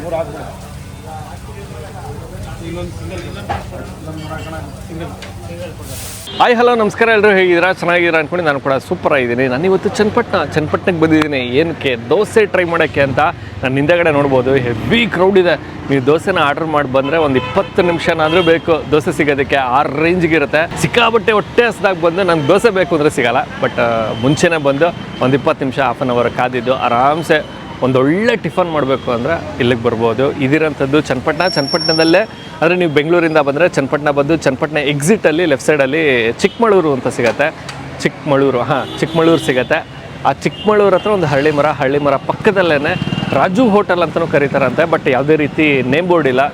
ಮೂರು ಆಗಿದೆ ಇನ್ನೊಂದು single single single hi hello ನಮಸ್ಕಾರ ಎಲ್ಲರೂ ಹೇಗಿದ್ದೀರಾ? ಚೆನ್ನಾಗಿದ್ದೀರಾ ಅನ್ಕೊಂಡು ನಾನು ಕೂಡ ಸೂಪರ್ ಆಗಿದ್ದೀನಿ. ನಾನು ಇವತ್ತು ಚನ್ನಪಟ್ಟಣ ಚನ್ನಪಟ್ಟಣಕ್ಕೆ ಬಂದಿದ್ದೀನಿ. ಏನಕ್ಕೆ? ದೋಸೆ ಟ್ರೈ ಮಾಡೋಕ್ಕೆ ಅಂತ ನಾನು ಹಿಂದೆಗಡೆ ನೋಡ್ಬೋದು. ಹೆವಿ ಕ್ರೌಡ್ ಇದೆ. ನೀವು ದೋಸೆನ ಆರ್ಡರ್ ಮಾಡಿ ಬಂದರೆ ಒಂದು ಇಪ್ಪತ್ತು ನಿಮಿಷನಾದರೂ ಬೇಕು. ದೋಸೆ ಸಿಗೋದಕ್ಕೆ ಆ ರೇಂಜ್ಗೆ ಇರುತ್ತೆ. ಸಿಕ್ಕಾಬಟ್ಟೆ ಹೊಟ್ಟೆ ಹಸ್ದಾಗ ಬಂದು ನಂಗೆ ದೋಸೆ ಬೇಕು ಅಂದರೆ ಸಿಗಲ್ಲ. ಬಟ್ ಮುಂಚೆನೇ ಬಂದು ಒಂದು ಇಪ್ಪತ್ತು ನಿಮಿಷ ಹಾಫ್ ಆನ್ ಅವರ್ ಕಾದಿದ್ದು ಆರಾಮ್ಸೆ ಒಂದು ಒಳ್ಳೆ ಟಿಫನ್ ಮಾಡಬೇಕು ಅಂದರೆ ಇಲ್ಲಿಗೆ ಬರ್ಬೋದು. ಇದಿರೋಂಥದ್ದು ಚನ್ನಪಟ್ಟಣ. ಚನ್ನಪಟ್ಟಣದಲ್ಲೇ ಅಂದರೆ ನೀವು ಬೆಂಗಳೂರಿಂದ ಬಂದರೆ ಚನ್ನಪಟ್ಟಣ ಬಂದು ಚನ್ನಪಟ್ಟಣ ಎಕ್ಸಿಟಲ್ಲಿ ಲೆಫ್ಟ್ ಸೈಡಲ್ಲಿ ಚಿಕ್ಕಮಗಳೂರು ಅಂತ ಸಿಗತ್ತೆ. ಚಿಕ್ಕಮಗಳೂರು, ಹಾಂ, ಚಿಕ್ಕಮಗಳೂರು ಸಿಗತ್ತೆ. ಆ ಚಿಕ್ಕಮಗಳೂರು ಹತ್ರ ಒಂದು ಹಳ್ಳಿ ಮರ ಹಳ್ಳಿ ಮರ ಪಕ್ಕದಲ್ಲೇ ರಾಜು ಹೋಟೆಲ್ ಅಂತಲೂ ಕರೀತಾರಂತೆ, ಬಟ್ ಯಾವುದೇ ರೀತಿ ನೇಮ್ ಬೋರ್ಡ್ ಇಲ್ಲ.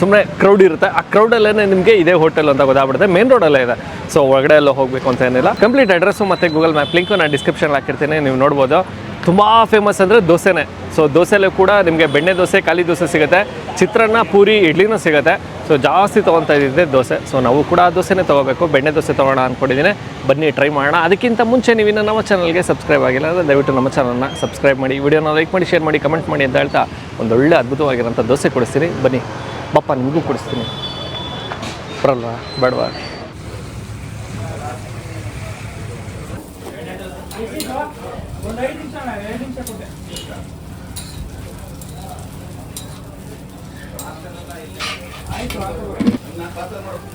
ಸುಮ್ಮನೆ ಕ್ರೌಡ್ ಇರುತ್ತೆ. ಆ ಕ್ರೌಡಲ್ಲೇ ನಿಮಗೆ ಇದೇ ಹೋಟೆಲ್ ಅಂತ ಗೊತ್ತಾಗ್ಬಿಡುತ್ತೆ. ಮೇನ್ ರೋಡಲ್ಲೇ ಇದೆ. ಸೊ ಒಳಗಡೆ ಎಲ್ಲ ಹೋಗಬೇಕು ಅಂತ ಏನಿಲ್ಲ. ಕಂಪ್ಲೀಟ್ ಅಡ್ರೆಸ್ಸು ಮತ್ತು ಗೂಗಲ್ ಮ್ಯಾಪ್ ಲಿಂಕು ನಾನು ಡಿಸ್ಕ್ರಿಪ್ಷನ್ ಹಾಕಿರ್ತೀನಿ. ನೀವು ನೋಡ್ಬೋದು. ತುಂಬ ಫೇಮಸ್ ಅಂದರೆ ದೋಸೆನೇ. ಸೊ ದೋಸೆಲೂ ಕೂಡ ನಿಮಗೆ ಬೆಣ್ಣೆ ದೋಸೆ, ಖಾಲಿ ದೋಸೆ ಸಿಗುತ್ತೆ. ಚಿತ್ರಾನ್ನ, ಪೂರಿ, ಇಡ್ಲಿನೂ ಸಿಗುತ್ತೆ. ಸೊ ಜಾಸ್ತಿ ತೊಗೊತಾ ಇದ್ದಿದ್ದೆ ದೋಸೆ. ಸೊ ನಾವು ಕೂಡ ದೋಸೆನೇ ತೊಗೋಬೇಕು. ಬೆಣ್ಣೆ ದೋಸೆ ತೊಗೋಣ ಅಂದ್ಕೊಂಡಿದ್ದೀನಿ ಬನ್ನಿ ಟ್ರೈ ಮಾಡೋಣ. ಅದಕ್ಕಿಂತ ಮುಂಚೆ ನೀವು ಇನ್ನು ನಮ್ಮ ಚಾನಲ್ಗೆ ಸಬ್ಸ್ಕ್ರೈಬ್ ಆಗಿಲ್ಲ ಅಂದರೆ ದಯವಿಟ್ಟು ನಮ್ಮ ಚಾನಲ್ನ ಸಬ್ಸ್ಕ್ರೈಬ್ ಮಾಡಿ. ವಿಡಿಯೋನ ಲೈಕ್ ಮಾಡಿ ಶೇರ್ ಮಾಡಿ ಕಮೆಂಟ್ ಮಾಡಿ ಅಂತ ಹೇಳ್ತಾ ಒಂದು ಒಳ್ಳೆ ಅದ್ಭುತವಾಗಿರೋಂಥ ದೋಸೆ ಕೊಡಿಸ್ತೀನಿ. ಬನ್ನಿ. ಪಪ್ಪ, ನಿಮಗೂ ಕೊಡಿಸ್ತೀನಿ. ಬರಲ್ವಾ? ಬೇಡವಾ?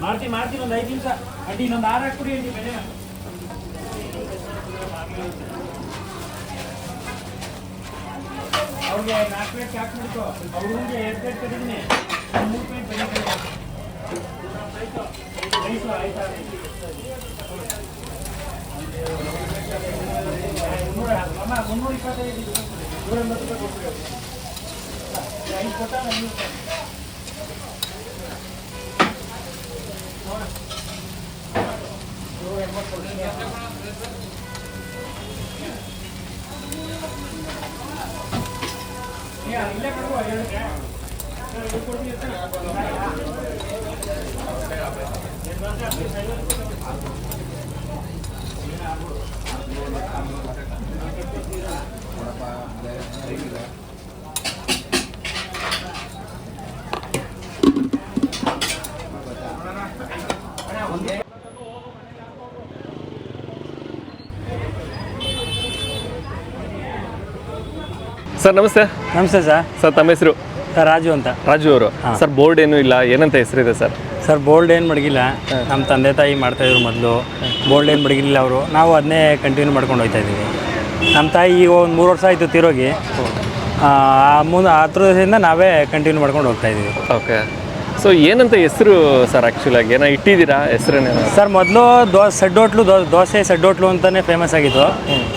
ಮಾಡ್ತೀನಿ ಮಾಡ್ತೀನಿ ಒಂದು ಐದು ನಿಮಿಷ. ಅಡ್ಡಿ, ಇನ್ನೊಂದು ಆರು ಹಾಕ್ಬಿಡಿ, ಅಡ್ಡಿ ಬೆಳೆ ಅವ್ರಿಗೆ ನಾಲ್ಕು ಪ್ಲೇಟ್ ಹಾಕಿ ಬಿಡ್ತು ಅವ್ರಿಗೆ ಎರಡು ಪ್ಲೇಟ್ ಕಟ್ಟಿದ್ದೀನಿ. ಮೂರು ಪ್ಲೇಟ್ ಬೆಳೆ ರೈಸು ಆಯ್ತಾ. ಇಲ್ಲೇ ಕೊಡುವ ಹೇಳಿದ್ರೆ ಸರ್ ನಮಸ್ತೆ. ನಮಸ್ತೆ ಸರ್. ಸರ್ ತಮ್ಮ ಹೆಸರು? ಸರ್ ರಾಜು ಅಂತ. ರಾಜು ಅವರು. ಸರ್ ಬೋರ್ಡ್ ಏನೂ ಇಲ್ಲ. ಏನಂತ ಹೆಸರಿದೆ ಸರ್? ಸರ್ ಬೋಲ್ಡ್ ಏನು ಮಡಗಿಲ್ಲ. ನಮ್ಮ ತಂದೆ ತಾಯಿ ಮಾಡ್ತಾಯಿದ್ರು ಮೊದಲು. ಬೋಲ್ಡ್ ಏನು ಮಡಗಿಲ್ಲ ಅವರು. ನಾವು ಅದನ್ನೇ ಕಂಟಿನ್ಯೂ ಮಾಡ್ಕೊಂಡು ಹೋಗ್ತಾ ಇದ್ದೀವಿ. ನಮ್ಮ ತಾಯಿ ಈಗ ಒಂದು ಮೂರು ವರ್ಷ ಆಯಿತು ತಿರೋಗಿ. ಆ ಮುಂದೆ ಆ ಥರದಿಂದ ನಾವೇ ಕಂಟಿನ್ಯೂ ಮಾಡ್ಕೊಂಡು ಹೋಗ್ತಾ ಇದ್ದೀವಿ. ಓಕೆ ಸೊ ಏನಂತ ಹೆಸರು ಸರ್ ಆ್ಯಕ್ಚುಲಾಗಿ ಏನೋ ಇಟ್ಟಿದ್ದೀರಾ ಹೆಸರೇನೇ ಸರ್ ಮೊದಲು ದೋ ಸೆಡ್ ಹೋಟ್ಲು ದೋ ದೋಸೆ ಸೆಡ್ ಹೋಟ್ಲು ಅಂತಲೇ ಫೇಮಸ್ ಆಗಿತ್ತು.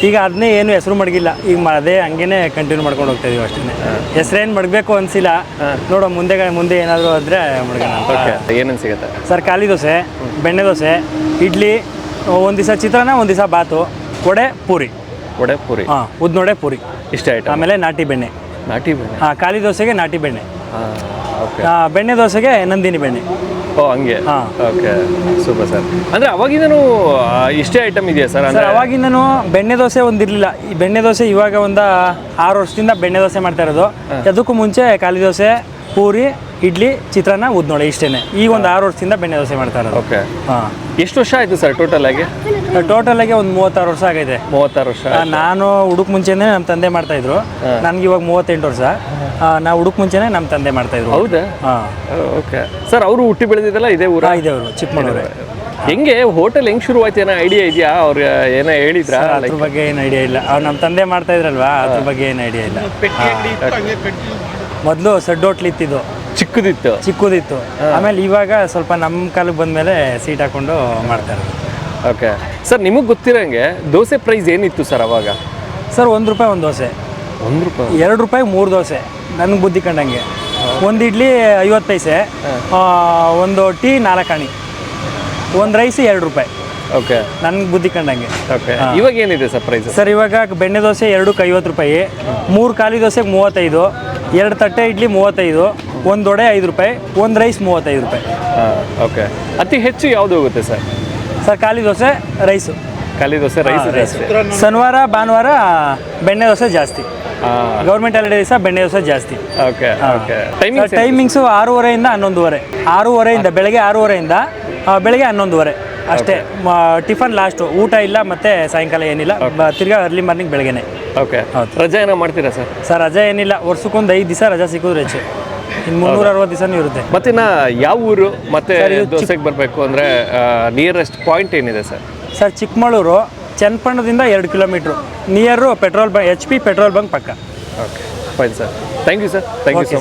ಈಗ ಅದನ್ನೇ ಏನು ಹೆಸರು ಮಡಗಿಲ್ಲ. ಈಗ ಮ- ಅದೇ ಹಂಗೇನೆ ಕಂಟಿನ್ಯೂ ಮಾಡ್ಕೊಂಡು ಹೋಗ್ತಾ ಇದೀವಿ ಅಷ್ಟೇ ಹೆಸರೇನು ಮಡಗಬೇಕು ಅನಿಸಿಲ್ಲ. ನೋಡೋ ಮುಂದೆ ಮುಂದೆ ಏನಾದರೂ ಆದರೆ ಮಡಗೋಣ ಅಂತ. ಓಕೆ ಏನೇನು ಸಿಗುತ್ತೆ? ಸರ್ ಖಾಲಿ ದೋಸೆ ಬೆಣ್ಣೆ ದೋಸೆ ಇಡ್ಲಿ ಒಂದು ದಿವಸ ಚಿತ್ರಾನ್ನ ಒಂದು ದಿವಸ ಬಾತು ವಡೆ ಪೂರಿ. ವಡೆ ಪೂರಿ. ಹಾಂ ಉದ್ನೊಡೆ ಪೂರಿ. ಇಷ್ಟ ಆಯ್ತು? ಆಮೇಲೆ ನಾಟಿ ಬೆಣ್ಣೆ. ನಾಟಿ ಬೆಣ್ಣೆ? ಹಾಂ ಖಾಲಿ ದೋಸೆಗೆ ನಾಟಿ ಬೆಣ್ಣೆ. ಹಾಂ ಓಕೆ. ಆ, ಬೆಣ್ಣೆ ದೋಸೆಗೆ ನಂದಿನಿ ಬೆಣ್ಣೆ. ಓ ಹಂಗೆ? ಹಾಂ. Okay super sir. ಅಂದರೆ ಅವಾಗಿಂದನೂ ಇಷ್ಟೇ ಐಟಮ್ ಇದೆಯಾ ಸರ್? ಸರ್ ಅಂದರೆ ಅವಾಗಿಂದನೂ ಬೆಣ್ಣೆ ದೋಸೆ ಒಂದಿರಲಿಲ್ಲ ಈ ಬೆಣ್ಣೆ ದೋಸೆ ಇವಾಗ ಒಂದು ಆರು ವರ್ಷದಿಂದ ಬೆಣ್ಣೆ ದೋಸೆ ಮಾಡ್ತಾ ಇರೋದು. ಅದಕ್ಕೂ ಮುಂಚೆ ಖಾಲಿ ದೋಸೆ ಪೂರಿ ಇಡ್ಲಿ ಚಿತ್ರಾನ್ನ ಉದ್ನೋಡೆ ಇಷ್ಟೇನೆ. ಈಗ ಒಂದು ಆರು ವರ್ಷದಿಂದ ಬೆಣ್ಣೆ ದೋಸೆ ಮಾಡ್ತಾ ಇರೋದು. ಓಕೆ. ಹಾಂ. ಎಷ್ಟು ವರ್ಷ ಆಯಿತು ಸರ್ ಟೋಟಲ್ ಆಗಿ? ಟೋಟಲ್ ಆಗಿ ಒಂದು ಮೂವತ್ತಾರು ವರ್ಷ ಆಗೈತೆ. ಮೂವತ್ತಾರು ವರ್ಷ ನಾನು ಹುಡುಕ್ ಮುಂಚೆನೆ ನಮ್ಮ ತಂದೆ ಮಾಡ್ತಾ ಇದ್ರು. ನನ್ಗೆ ಇವಾಗ ಮೂವತ್ತೆಂಟು ವರ್ಷ. ನಾವು ಹುಡುಕ್ ಮುಂಚೆನೆ ನಮ್ಮ ತಂದೆ ಮಾಡ್ತಾ ಇದ್ರು. ಹೌದಾ? ಹಾಂ. ಓಕೆ. ಸರ್ ಅವರು ಹುಟ್ಟಿ ಬೆಳೆದಿದ್ದಲ್ಲ ಇದೇ ಊರ? ಇದೆ ಅವರು ಚಿಕ್ಕಮಗಳೂರು. ಹೆಂಗೆ ಹೋಟೆಲ್ ಹೆಂಗ್ ಶುರು ಆಯ್ತು ಏನೋ ಐಡಿಯಾ ಇದೆಯಾ? ಅವ್ರ ಏನೋ ಹೇಳಿದ್ರ? ಅದ್ರ ಬಗ್ಗೆ ಏನು ಐಡಿಯಾ ಇಲ್ಲ. ಅವ್ರು ನಮ್ಮ ತಂದೆ ಮಾಡ್ತಾ ಇದ್ರಲ್ವಾ? ಅದ್ರ ಬಗ್ಗೆ ಏನು ಐಡಿಯಾ ಇಲ್ಲ. ಮೊದಲು ಸಡ್ ಹೋಟ್ಲ್ ಇತ್ತಿದ್ದು. ಚಿಕ್ಕದಿತ್ತು. ಚಿಕ್ಕದಿತ್ತು. ಆಮೇಲೆ ಇವಾಗ ಸ್ವಲ್ಪ ನಮ್ಮ ಕಾಲಕ್ಕೆ ಬಂದಮೇಲೆ ಸೀಟ್ ಹಾಕೊಂಡು ಮಾಡ್ತಾ ಇರೋದು. ಓಕೆ. ಸರ್ ನಿಮಗೆ ಗೊತ್ತಿರೋಂಗೆ ದೋಸೆ ಪ್ರೈಸ್ ಏನಿತ್ತು ಸರ್ ಅವಾಗ? ಸರ್ ಒಂದು ರೂಪಾಯಿ ಒಂದು ದೋಸೆ. ಒಂದು ರೂಪಾಯಿ? ಎರಡು ರೂಪಾಯಿ ಮೂರು ದೋಸೆ. ನನಗೆ ಬುದ್ಧಿ ಕಂಡಂಗೆ. ಒಂದು ಇಡ್ಲಿ ಐವತ್ತು ಪೈಸೆ ಒಂದು ಟೀ ನಾಲ್ಕು ಆಣಿ ಒಂದು ರೈಸ್ ಎರಡು ರೂಪಾಯಿ. ಓಕೆ. ನನ್ಗೆ ಬುದ್ಧಿ ಕಂಡಂಗೆ. ಓಕೆ. ಇವಾಗ ಏನಿದೆ ಸರ್ ಪ್ರೈಸ್ ಸರ್ ಇವಾಗ ಬೆಣ್ಣೆ ದೋಸೆ ಎರಡಕ್ಕೆ ಐವತ್ತು ರೂಪಾಯಿ ಮೂರು ಖಾಲಿ ದೋಸೆಗೆ ಮೂವತ್ತೈದು ಎರಡು ತಟ್ಟೆ ಇಡ್ಲಿ ಮೂವತ್ತೈದು ಒಂದು ವಡೆ ಐದು ರೂಪಾಯಿ ಒಂದು ರೈಸ್ ಮೂವತ್ತೈದು ರೂಪಾಯಿ. ಹಾಂ ಓಕೆ. ಅತಿ ಹೆಚ್ಚು ಯಾವುದು ಹೋಗುತ್ತೆ ಸರ್? ಸರ್ ಖಾಲಿ ದೋಸೆ ರೈಸು. ಖಾಲಿ ದೋಸೆ ರೈಸ್ ಜಾಸ್ತಿ. ಶನಿವಾರ ಭಾನುವಾರ ಬೆಣ್ಣೆ ದೋಸೆ ಜಾಸ್ತಿ. ಗೌರ್ಮೆಂಟ್ ಹಾಲಿಡೇ ದಿವಸ ಬೆಣ್ಣೆ ದೋಸೆ ಜಾಸ್ತಿ. Okay okay. ಟೈಮಿಂಗ್ ಟೈಮಿಂಗ್ಸು ಆರೂವರೆಯಿಂದ ಹನ್ನೊಂದುವರೆ. ಆರೂವರೆಯಿಂದ ಬೆಳಗ್ಗೆ ಆರೂವರೆಯಿಂದ ಆ, ಬೆಳಗ್ಗೆ ಹನ್ನೊಂದುವರೆ. ಅಷ್ಟೇ. ಟಿಫನ್ ಲಾಸ್ಟು ಊಟ ಇಲ್ಲ ಮತ್ತೆ ಸಾಯಂಕಾಲ ಏನಿಲ್ಲ. ಬ- ತಿರ್ಗಾ ಅರ್ಲಿ ಮಾರ್ನಿಂಗ್ ಬೆಳಗ್ಗೆನೆ. ಓಕೆ. ರಜೆ ಏನೋ ಮಾಡ್ತೀರಾ ಸರ್? ಸರ್ ರಜೆ ಏನಿಲ್ಲ. ವರ್ಷಕ್ಕೊಂದು ಐದು ದಿವಸ ರಜಾ ಸಿಕ್ಕಿದ್ರೆ ಹೆಚ್ಚು. ಮುನ್ನೂರ ಅರವತ್ತು ದಿವಸನೂ ಇರುತ್ತೆ ಮತ್ತಿನ್ನ ಯಾವ ಊರು ಮತ್ತೆ ದೋಸೆಗೆ ಬರಬೇಕು ಅಂದರೆ ನಿಯರೆಸ್ಟ್ ಪಾಯಿಂಟ್ ಏನಿದೆ ಸರ್? ಸರ್ ಚಿಕ್ಕಮಗಳೂರು ಚನ್ನಪಣ್ಣದಿಂದ ಎರಡು kilometre. Near petrol bunk H P petrol bunk ಪಕ್ಕ. Okay fine sir thank you sir thank you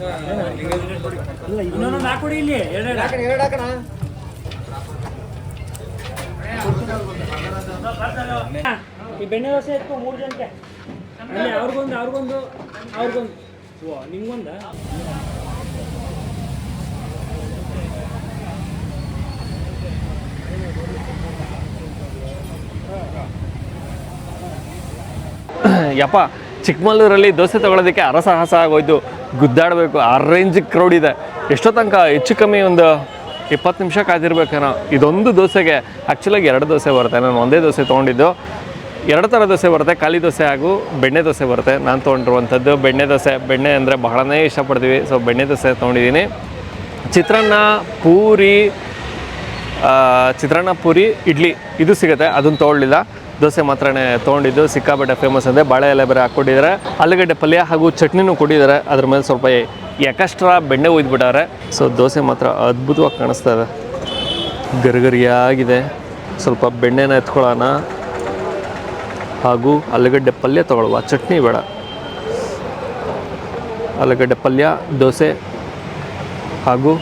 okay ಇಲ್ಲಿ ಸರ್ ಈ ಬೆಣ್ಣೆ ದೋಸೆ ಇತ್ತು ಮೂರು ಜನಕ್ಕೆ. ಅಲ್ಲಿ ಅವ್ರಿಗೊಂದು ಅವ್ರಿಗೊಂದು ಅವ್ರಿಗೊಂದು. ಓ, ನಿಮ್ಗೊಂದ? ಯಪ್ಪ, ಚಿಕ್ಕಮಗಳೂರಲ್ಲಿ ದೋಸೆ ತಗೊಳ್ಳೋದಕ್ಕೆ ಅರಸಾಹಸ ಆಗೋಯ್ತು. ಗುದ್ದಾಡಬೇಕು. ಆ ರೇಂಜ್ ಕ್ರೌಡ್ ಇದೆ. ಎಷ್ಟೋ ತನಕ ಹೆಚ್ಚು ಕಮ್ಮಿ ಒಂದು ಇಪ್ಪತ್ತು ನಿಮಿಷ ಕಾದಿರ್ಬೇಕೇನೋ. ಇದೊಂದು ದೋಸೆಗೆ ಆ್ಯಕ್ಚುಲಾಗಿ ಎರಡು ದೋಸೆ ಬರುತ್ತೆ. ನಾನು ಒಂದೇ ದೋಸೆ ತೊಗೊಂಡಿದ್ದು. ಎರಡು ಥರ ದೋಸೆ ಬರುತ್ತೆ. ಖಾಲಿ ದೋಸೆ ಹಾಗೂ ಬೆಣ್ಣೆ ದೋಸೆ ಬರುತ್ತೆ. ನಾನು ತೊಗೊಂಡಿರುವಂಥದ್ದು ಬೆಣ್ಣೆ ದೋಸೆ. ಬೆಣ್ಣೆ ಅಂದರೆ ಬಹಳನೇ ಇಷ್ಟಪಡ್ತೀವಿ. ಸೊ ಬೆಣ್ಣೆ ದೋಸೆ ತೊಗೊಂಡಿದ್ದೀನಿ. ಚಿತ್ರಾನ್ನ, ಪೂರಿ ಚಿತ್ರಾನ್ನ, ಪೂರಿ, ಇಡ್ಲಿ, ಇದು ಸಿಗುತ್ತೆ. ಅದನ್ನು ತೊಗೊಳ್ಳಿಲ್ಲ. ದೋಸೆ ಮಾತ್ರನೇ ತೊಗೊಂಡಿದ್ದು, ಸಿಕ್ಕಾಪಟ್ಟೆ ಫೇಮಸ್ ಅಂದರೆ ಬಾಳೆ ಎಲೆ ಬೇರೆ ಹಾಕ್ಕೊಟ್ಟಿದ್ದಾರೆ ಆಲೂಗಡ್ಡೆ ಪಲ್ಯ ಹಾಗೂ ಚಟ್ನಿನೂ ಕೊಟ್ಟಿದ್ದಾರೆ ಅದ್ರ ಮೇಲೆ ಸ್ವಲ್ಪ ಎಕಸ್ಟ್ರಾ ಬೆಣ್ಣೆ ಒಯ್ದುಬಿಟ್ಟಾರೆ ಸೊ ದೋಸೆ ಮಾತ್ರ ಅದ್ಭುತವಾಗಿ ಕಾಣಿಸ್ತಾ ಇದೆ. ಗರಿಗರಿಯಾಗಿದೆ. ಸ್ವಲ್ಪ ಬೆಣ್ಣೆನ ಎತ್ಕೊಳ್ಳೋಣ. ಹಾಗೂ ಆಲೂಗಡ್ಡೆ ಪಲ್ಯ ತೊಗೊಳ್ಳುವ. ಚಟ್ನಿ ಬೇಡ. ಆಲೂಗಡ್ಡೆ ಪಲ್ಯ, ದೋಸೆ ಹಾಗೂ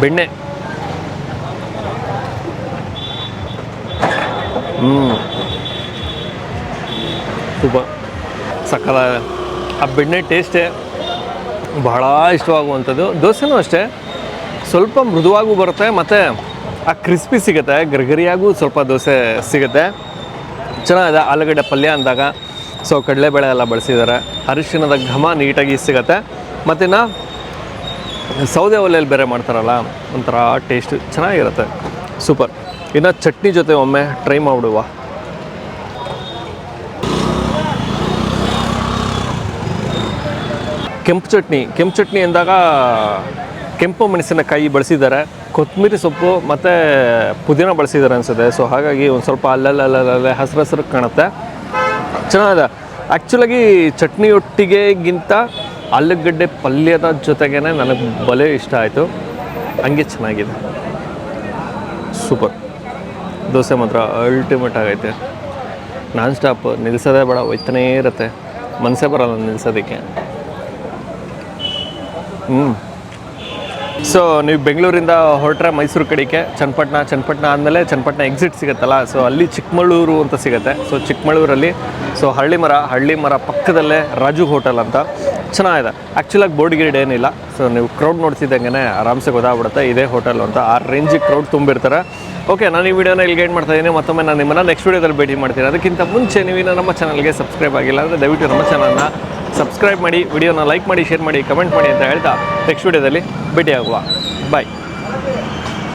ಬೆಣ್ಣೆ. ಸೂಪರ್ ಸಕ್ಕಲ ಆ ಬೆಣ್ಣೆ ಟೇಸ್ಟೇ ಬಹಳ ಇಷ್ಟವಾಗುವಂಥದ್ದು. ದೋಸೆನೂ ಅಷ್ಟೇ. ಸ್ವಲ್ಪ ಮೃದುವಾಗೂ ಬರುತ್ತೆ, ಮತ್ತು ಆ ಕ್ರಿಸ್ಪಿ ಸಿಗುತ್ತೆ, ಗರಿಗರಿಯಾಗೂ ಸ್ವಲ್ಪ ದೋಸೆ ಸಿಗುತ್ತೆ. ಚೆನ್ನಾಗಿದೆ, ಆಲೂಗಡ್ಡೆ ಪಲ್ಯ ಅಂದಾಗ. ಸೊ ಕಡಲೆಬೇಳೆ ಎಲ್ಲ ಬಳಸಿದ್ದಾರೆ. ಅರಿಶಿಣದ ಘಮ ನೀಟಾಗಿ ಸಿಗುತ್ತೆ. ಮತ್ತಿನ್ನು ಸೌದೆ ಒಲೆಯಲ್ಲಿ ಬೇರೆ ಮಾಡ್ತಾರಲ್ಲ, ಒಂಥರ ಟೇಸ್ಟ್ ಚೆನ್ನಾಗಿರುತ್ತೆ. ಸೂಪರ್ ಇನ್ನು ಚಟ್ನಿ ಜೊತೆ ಒಮ್ಮೆ ಟ್ರೈ ಮಾಡಿಬಿಡುವ. ಕೆಂಪು ಚಟ್ನಿ ಕೆಂಪು ಚಟ್ನಿ ಅಂದಾಗ ಕೆಂಪು ಮೆಣಸಿನಕಾಯಿ ಬಳಸಿದ್ದಾರೆ. ಕೊತ್ತಂಬರಿ ಸೊಪ್ಪು ಮತ್ತು ಪುದೀನ ಬಳಸಿದ್ದಾರೆ ಅನಿಸುತ್ತೆ. ಸೊ ಹಾಗಾಗಿ ಒಂದು ಸ್ವಲ್ಪ ಅಲ್ಲಲ್ಲಲ್ಲೇ ಹಸಿರು ಹಸಿರು ಕಾಣುತ್ತೆ. ಚೆನ್ನಾಗಿದೆ. ಆ್ಯಕ್ಚುಲಾಗಿ ಚಟ್ನಿಯೊಟ್ಟಿಗೆಗಿಂತ ಆಲೂಗಡ್ಡೆ ಪಲ್ಯದ ಜೊತೆಗೇ ನನಗೆ ಬಲೆ ಇಷ್ಟ ಆಯಿತು. ಹಂಗೆ ಚೆನ್ನಾಗಿದೆ. ಸೂಪರ್ ದೋಸೆ ಮಾತ್ರ ಅಲ್ಟಿಮೇಟ್ ಆಗೈತೆ. ನಾನ್ ಸ್ಟಾಪ್ ನಿಲ್ಸೋದೇ ಬೇಡ ಒಯ್ತಾನೇ ಇರುತ್ತೆ. ಮನಸ್ಸೇ ಬರಲ್ಲ ನಿಲ್ಸೋದಕ್ಕೆ. ಹ್ಞೂ ಸೊ ನೀವು ಬೆಂಗಳೂರಿಂದ ಹೊರಟ್ರೆ ಮೈಸೂರು ಕಡೆಗೆ, ಚನ್ನಪಟ್ಟಣ ಚನ್ನಪಟ್ಟಣ ಆದಮೇಲೆ ಚನ್ನಪಟ್ಟಣ ಎಕ್ಸಿಟ್ ಸಿಗುತ್ತಲ್ಲ? ಸೊ ಅಲ್ಲಿ ಚಿಕ್ಕಮಗಳೂರು ಅಂತ ಸಿಗುತ್ತೆ. ಸೊ ಚಿಕ್ಕಮಗಳೂರಲ್ಲಿ ಸೊ ಹಳ್ಳಿ ಮರ ಹಳ್ಳಿ ಮರ ಪಕ್ಕದಲ್ಲೇ ರಾಜು ಹೋಟೆಲ್ ಅಂತ. ಚೆನ್ನಾಗಿದೆ. ಆ್ಯಕ್ಚುಲಾಗಿ ಬೋರ್ಡ್ ಗೀಡ್ ಏನಿಲ್ಲ. ಸೊ ನೀವು ಕ್ರೌಡ್ ನೋಡ್ತಿದ್ದಂಗೆ ಆರಾಮ್ಸೆ ಗೊತ್ತಾಗ್ಬಿಡುತ್ತೆ. ಇದೇ ಹೋಟೆಲ್ ಅಂತ ಆ ರೇಂಜಿಗೆ ಕ್ರೌಡ್ ತುಂಬಿರ್ತಾರೆ. ಓಕೆ ನಾನು ಈ ವಿಡಿಯೋನ ಇಲ್ಲಿ ಗೈಡ್ ಮಾಡ್ತಾ ಇದ್ದೀನಿ ಮತ್ತೊಮ್ಮೆ ನಾನು ನಿಮ್ಮನ್ನು ನೆಕ್ಸ್ಟ್ ವೀಡಿಯೋದಲ್ಲಿ ಭೇಟಿ ಮಾಡ್ತೀನಿ. ಅದಕ್ಕಿಂತ ಮುಂಚೆ ನೀವು ಇನ್ನೂ ನಮ್ಮ ಚಾನಲ್ಗೆ ಸಬ್ಸ್ಕ್ರೈಬ್ ಆಗಿಲ್ಲ ಅಂದರೆ ದಯವಿಟ್ಟು ನಮ್ಮ ಚಾನಲ್ನ ಸಬ್ಸ್ಕ್ರೈಬ್ ಮಾಡಿ ವಿಡಿಯೋನ ಲೈಕ್ ಮಾಡಿ ಶೇರ್ ಮಾಡಿ ಕಮೆಂಟ್ ಮಾಡಿ ಅಂತ ಹೇಳ್ತಾ ನೆಕ್ಸ್ಟ್ ವಿಡಿಯೋದಲ್ಲಿ ಭೇಟಿಯಾಗುವ. ಬಾಯ್